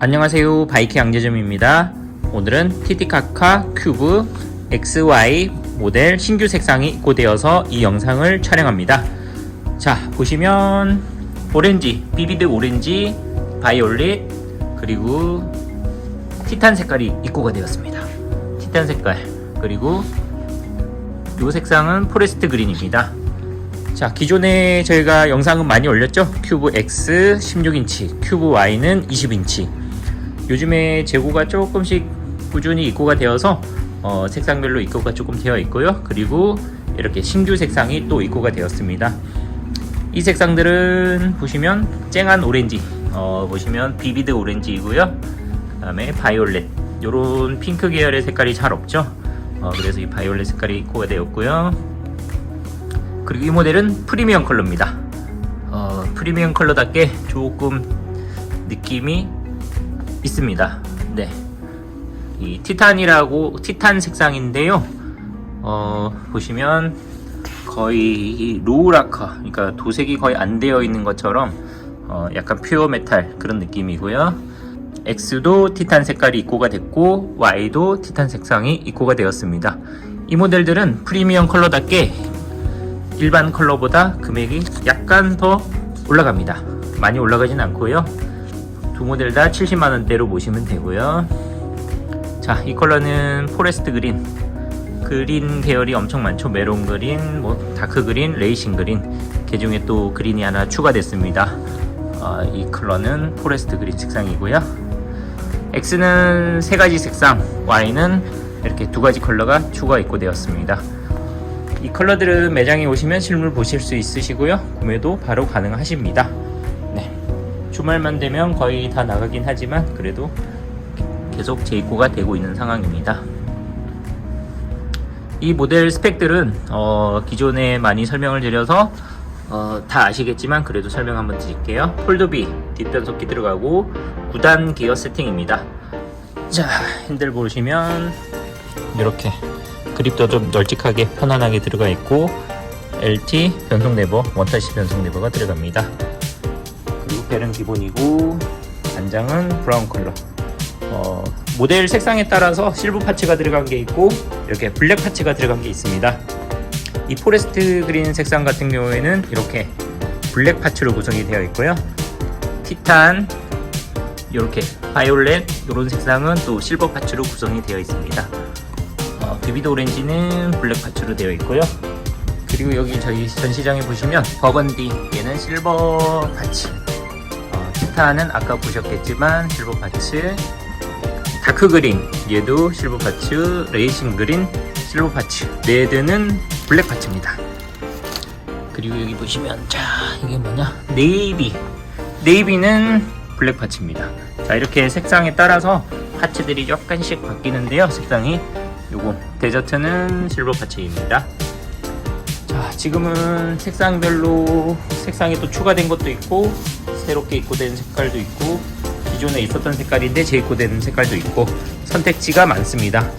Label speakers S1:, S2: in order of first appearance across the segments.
S1: 안녕하세요. 바이크 양재점입니다. 오늘은 티티카카 큐브 XY 모델 신규 색상이 입고되어서 이 영상을 촬영합니다. 자 보시면 오렌지 비비드 오렌지 바이올릿 그리고 티탄 색깔이 입고가 되었습니다. 티탄 색깔 그리고 이 색상은 포레스트 그린입니다. 자 기존에 저희가 영상은 많이 올렸죠? 큐브 X 16인치 큐브 Y는 20인치 요즘에 재고가 조금씩 꾸준히 입고가 되어서 어, 색상별로 입고가 조금 되어 있고요. 그리고 이렇게 신규 색상이 또 입고가 되었습니다. 이 색상들은 보시면 쨍한 오렌지 어, 보시면 비비드 오렌지이고요. 그 다음에 바이올렛. 요런 핑크 계열의 색깔이 잘 없죠? 어, 그래서 이 바이올렛 색깔이 입고가 되었고요. 그리고 이 모델은 프리미엄 컬러입니다. 어, 프리미엄 컬러답게 조금 느낌이 있습니다. 네. 이 티탄이라고 티탄 색상인데요. 어, 보시면 거의 이 로우 라커, 그러니까 도색이 거의 안 되어 있는 것처럼 어, 약간 퓨어 메탈 그런 느낌이고요. X도 티탄 색깔이 입고가 됐고 Y도 티탄 색상이 입고가 되었습니다. 이 모델들은 프리미엄 컬러답게 일반 컬러보다 금액이 약간 더 올라갑니다. 많이 올라가진 않고요. 두 모델 다 70만원대로 보시면 되고요. 자, 이 컬러는 포레스트 그린. 그린 계열이 엄청 많죠. 메론 그린, 뭐 다크 그린, 레이싱 그린. 그 중에 또 그린이 하나 추가됐습니다. 어, 이 컬러는 포레스트 그린 색상이고요. X는 세 가지 색상, Y는 이렇게 두 가지 컬러가 추가 입고되었습니다. 이 컬러들은 매장에 오시면 실물 보실 수 있으시고요. 구매도 바로 가능하십니다. 네. 주말만 되면 거의 다 나가긴 하지만 그래도 계속 재입고가 되고 있는 상황입니다. 이 모델 스펙들은 어, 기존에 많이 설명을 드려서 어, 다 아시겠지만 그래도 설명 한번 드릴게요. 폴더비 뒷변속기 들어가고 9단 기어 세팅입니다. 자, 핸들 보시면 이렇게 그립도 좀 널찍하게 편안하게 들어가 있고 LT 변속 레버 원타시 변속 레버가 들어갑니다 벨은 기본이고 단장은 브라운 컬러. 어, 모델 색상에 따라서 실버 파츠가 들어간 게 있고 이렇게 블랙 파츠가 들어간 게 있습니다. 이 포레스트 그린 색상 같은 경우에는 이렇게 블랙 파츠로 구성이 되어 있고요. 티탄 이렇게 바이올렛 이런 색상은 또 실버 파츠로 구성이 되어 있습니다. 어, 비비드 오렌지는 블랙 파츠로 되어 있고요. 그리고 여기 저희 전시장에 보시면 버건디 얘는 실버 파츠 어, 티타는 아까 보셨겠지만 실버 파츠 다크 그린 얘도 실버 파츠 레이싱 그린 실버 파츠 레드는 블랙 파츠입니다. 그리고 여기 보시면 자 이게 뭐냐 네이비 네이비는 블랙 파츠입니다. 자 이렇게 색상에 따라서 파츠들이 약간씩 바뀌는데요 색상이 요거 데저트는 실버 파츠입니다. 자, 지금은 색상별로 색상이 또 추가된 것도 있고 새롭게 입고된 색깔도 있고 기존에 있었던 색깔인데 재입고된 색깔도 있고 선택지가 많습니다.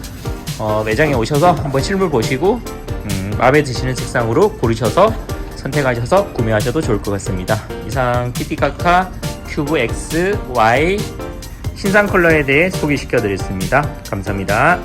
S1: 어, 매장에 오셔서 한번 실물 보시고 음, 마음에 드시는 색상으로 고르셔서 선택하셔서 구매하셔도 좋을 것 같습니다. 이상 키티카카 큐브 X, Y 신상 컬러에 대해 소개시켜 드렸습니다. 감사합니다.